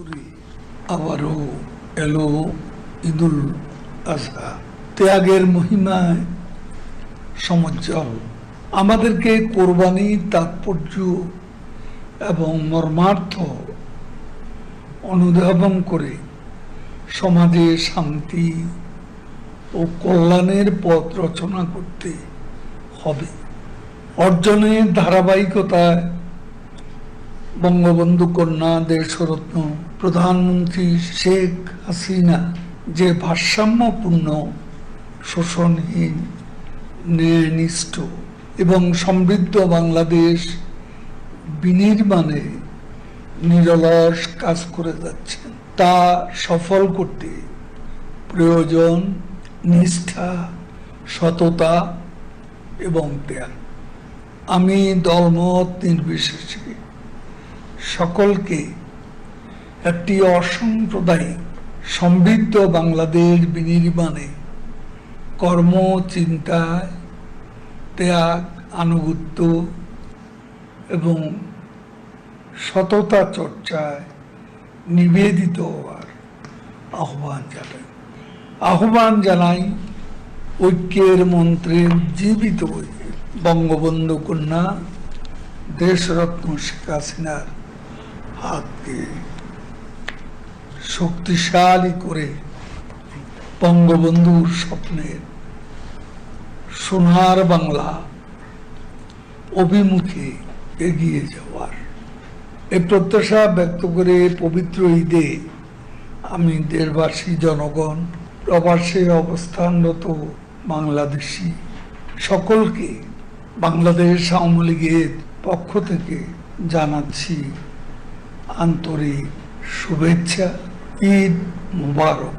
করি। আবারও এলো ঈদুল আজহা। ত্যাগের মহিমায় সমজ্জল আমাদেরকে কোরবানির তাৎপর্য এবং মর্মার্থ অনুধাবন করে সমাজে শান্তি ও কল্যাণের পথ রচনা করতে হবে। অর্জনের ধারাবাহিকতায় বঙ্গবন্ধু কন্যা দেশরত্ন প্রধানমন্ত্রী শেখ হাসিনা যে ভারসাম্যপূর্ণ, শোষণহীন, ন্যায়নিষ্ঠ এবং সমৃদ্ধ বাংলাদেশ বিনির্মাণে নিরলস কাজ করে যাচ্ছেন, তা সফল করতে প্রয়োজন নিষ্ঠা, সততা এবং ত্যাগ আমি দলমত নির্বিশেষে সকলকে একটি অসাম্প্রদায়িক, সমৃদ্ধ বাংলাদেশ বিনির্মাণে কর্ম চিন্তায় ত্যাগ, আনুগত্য এবং সততা চর্চায় নিবেদিত হওয়ার আহ্বান জানাই। আহ্বান জানাই ঐক্যের মন্ত্রে উজ্জীবিত বঙ্গবন্ধু কন্যা দেশরত্ন শেখ হাসিনার হাতকে শক্তিশালী করে বঙ্গবন্ধুর স্বপ্নের সোনার বাংলা অভিমুখে এগিয়ে যাওয়ার এ প্রত্যাশা ব্যক্ত করে পবিত্র ঈদে আমি দেশবাসী, জনগণ, প্রবাসে অবস্থানরত বাংলাদেশি সকলকে বাংলাদেশ আওয়ামী লীগের পক্ষ থেকে জানাচ্ছি আন্তরিক শুভেচ্ছা ঈদ মুবারক।